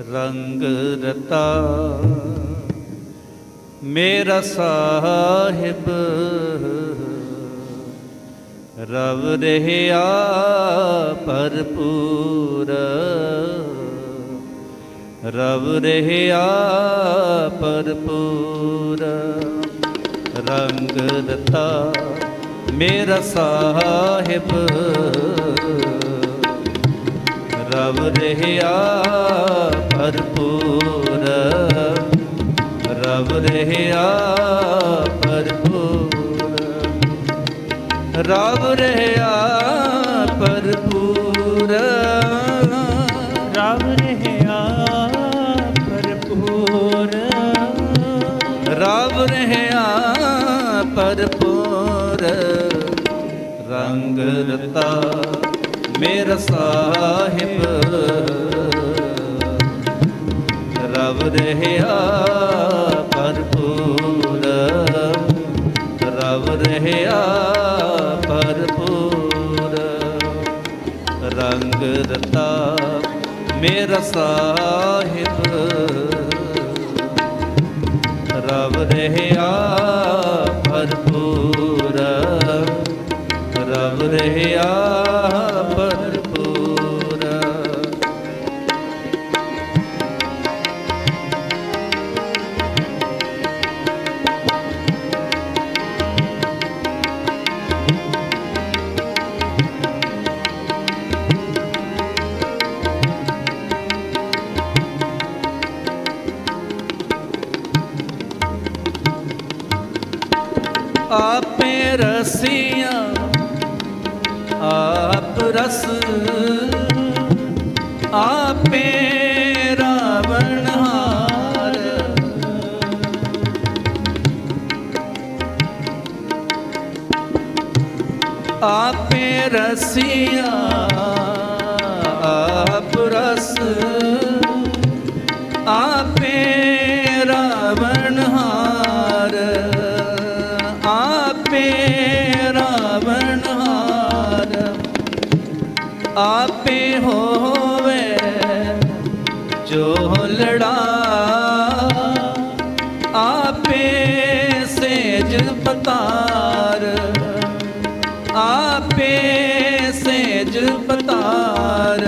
ਰੰਗ ਰਤਾ। ਮੇਰਾ ਸਾਹਿਬ ਰਵ ਰਹਿਆ ਭਰਪੂਰ। ਰਵ ਰਹਿਆ ਭਰਪੂਰ। ਰੰਗ ਰਤਾ ਮੇਰਾ ਸਾਹਿਬ। ਰਵ ਰਹਿਆ ਭਰਪੂਰ। ਰਵ ਰਹਿਆ ਭਰਪੂਰ। ਰਵ ਰਹਿਆ ਭਰਪੂਰ। ਰਵ ਰਹਿਆ ਭਰਪੂਰ। ਰਵ ਰਹਿਆ ਭਰਪੂਰ। ਰੰਗ ਰਤਾ ਮੇਰਾ ਸਾਹਿਬ। ਰਵ ਰਹਿਆ ਭਰਪੂਰ। ਰਵ ਰਹਿਆ ਭਰਪੂਰ। ਰੰਗ ਰਤਾ ਮੇਰਾ ਸਾਹਿਬ। ਰਵ ਰਹਿਆ ਭਰਪੂਰ। ਰਵ ਰਹਿਆ ਆਪੇ ਰਸੀਆਂ ਆਪ ਰਸ। ਆਪੇ ਰਾਵਣ ਹਾਰ। ਆਪੇ ਰਸੀਆਂ ਆਪੇ ਹੋਵੇ, ਜੋ ਲੜਾ ਆਪੇ ਸੇਜ ਪਤਾਰ ਆਪੇ ਸੇਜ ਪਤਾਰ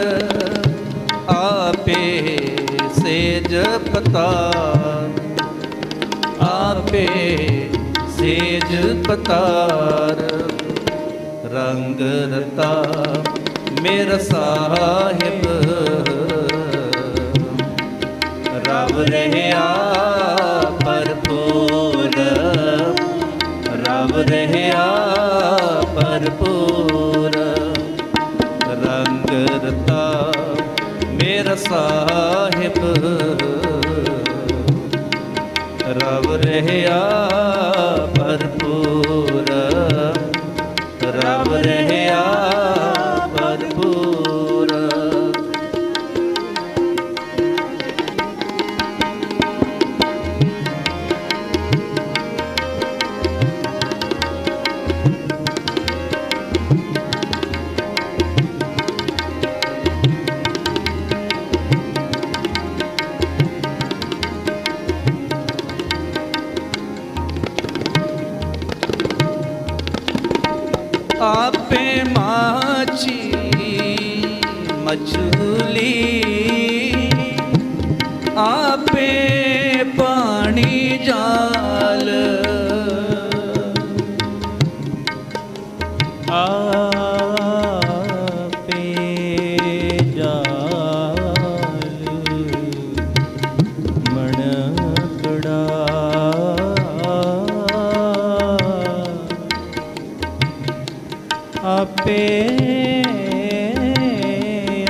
ਆਪੇ ਸੇਜ ਪਤਾਰ ਆਪੇ ਸੇਜ ਪਤਾਰ ਰੰਗ ਰਤਾ ਮੇਰਾ ਸਾਹਿਬ। ਰਵ ਰਹਿਆ ਭਰਪੂਰ। ਰਵ ਰਹਿਆ ਭਰਪੂਰ। ਰੰਗ ਰਤਾ ਮੇਰਾ ਸਾਹਿਬ। ਰਵ ਰਹਿਆ ਭਰਪੂਰ। ਰਵ ਰਹਿਆ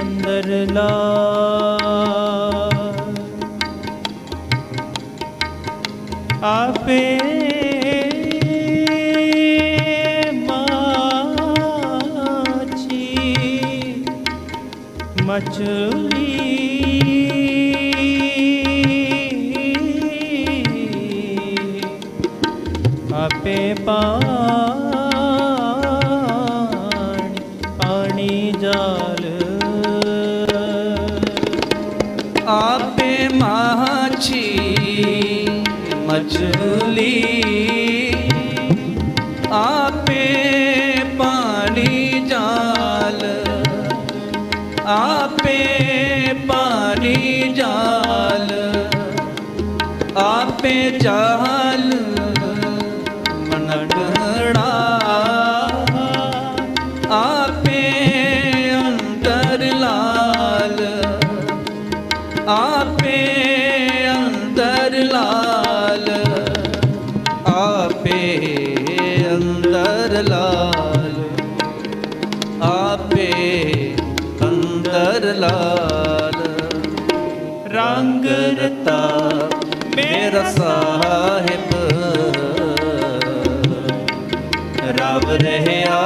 ਅੰਦਰ ਲਾ ਆਪੇ ਮਾਛੀ ਮਛਲੀ ਆਪੇ ਪਾਣੀ ਆਪੇ ਜਾਲ ਰਹਿਆ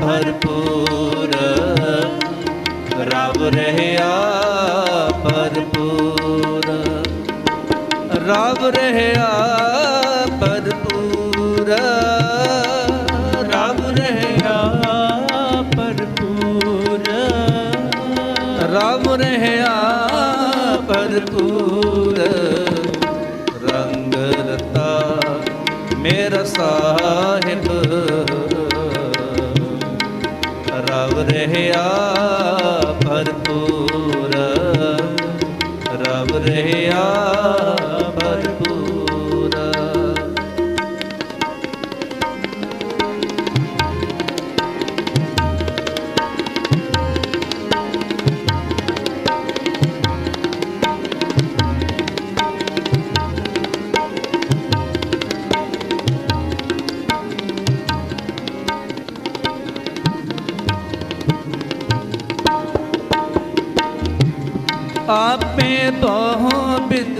ਭਰਪੂਰ। ਰਵ ਰਹਿਆ ਭਰਪੂਰ। ਰਵ ਰਹਿਆ ਭਰਪੂਰ। ਰਵ ਰਹਿਆ ਭਰਪੂਰ। ਰਵ ਰਹਿਆ ਭਰਪੂਰ। ਆਪੇ ਬਹੁ ਬਿਦ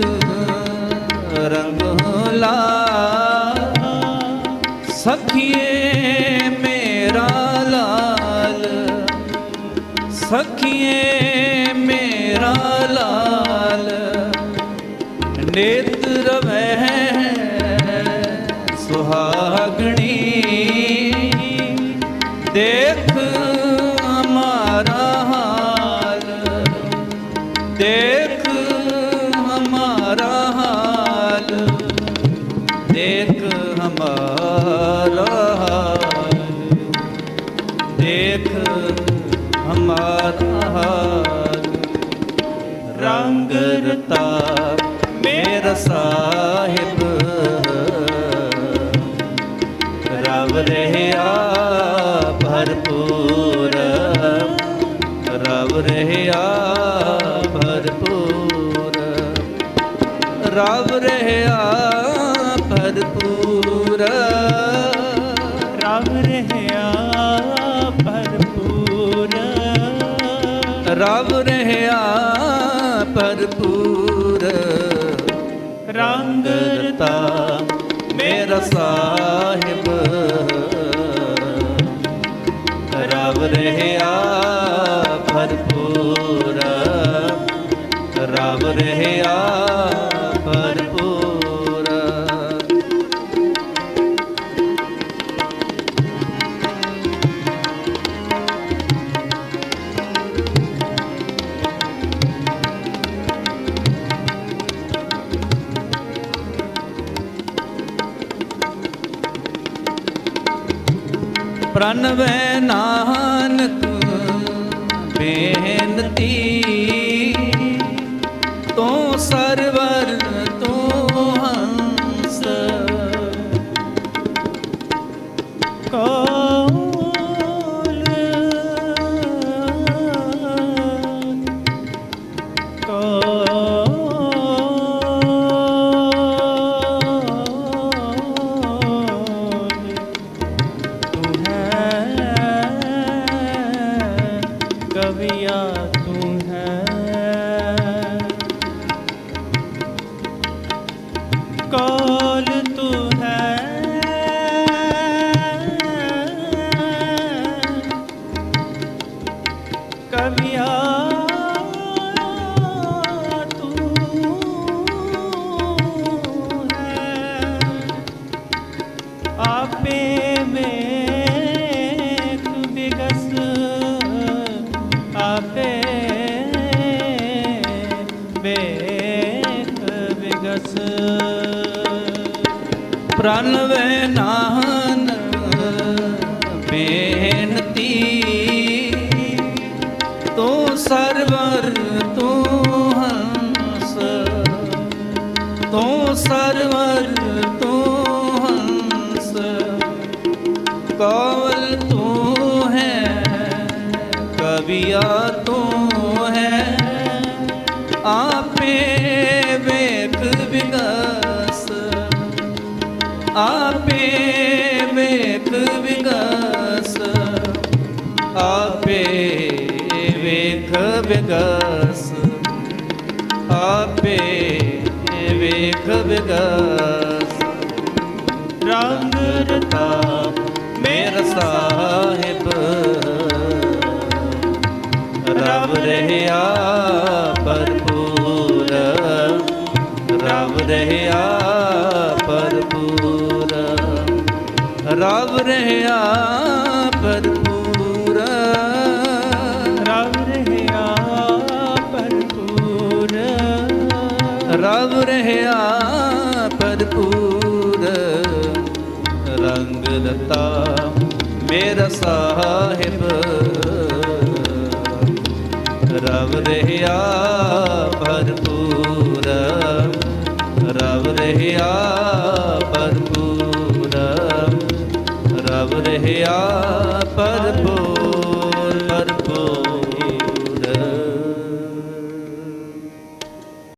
ਰੰਗ ਲਾ। ਸਖੀਏ ਮੇਰਾ ਲਾਲ, ਸਖੀਏ ਮੇਰਾ ਲਾਲ ਨੇਤਰ ਵਹਿ ਸੁਹਾਗਣੀ। ਦੇ ਰੰਗ ਰਤਾ ਮੇਰਾ ਸਾਹਿਬ। ਰਵ ਰਹਿਆ ਭਰਪੂਰ ਰਵ ਰਹਿਆ ਭਰਪੂਰ ਰਵ ਰਹਿਆ ਭਰਪੂਰ ਰਵ ਰਹਿਆ ਭਰਪੂਰ ਰਵ ਭਰਪੂਰ ਰਵ ਰਹਿਆ ਭਰਪੂਰ। ਪ੍ਰਣਵੈ ਨਾਨਕ ਬੇਨਤੀ halin ਪ੍ਰਣ ਵੈ ਨਾਹਨ ਬੇਨਤੀ ਤੂੰ ਸਰਵਰ ਤੂੰ ਹੰਸ, ਤੂੰ ਸਰਵਰ ਤੂੰ ਹੰਸ, ਕਵਲ ਤੂੰ ਹੈ ਕਵਿਆ ਆਪੇ ਵੇਖ ਵਿਗਸ। ਆਪੇ ਵੇਖ ਵਿਗਸ। ਰੰਗ ਰਤਾ ਮੇਰਾ ਸਾਹਿਬ। ਰਬ ਰਹਿਆ ਭਰਪੂਰ। ਰਬ ਰਹਿਆ ਭਰਪੂਰ। ਰਬ ਰਹਿਆ ਭਰਪੂਰ। ਰਹਿਆ ਭਰਪੂਰ ਰੰਗ ਲਤਾ ਮੇਰਾ ਸਾਹਿਬ। ਰਵ ਰਹਿਆ ਭਰਪੂਰ ਰਵ ਰਹਿਆ ਭਰਪੂਰ ਰਵ ਰਹਿਆ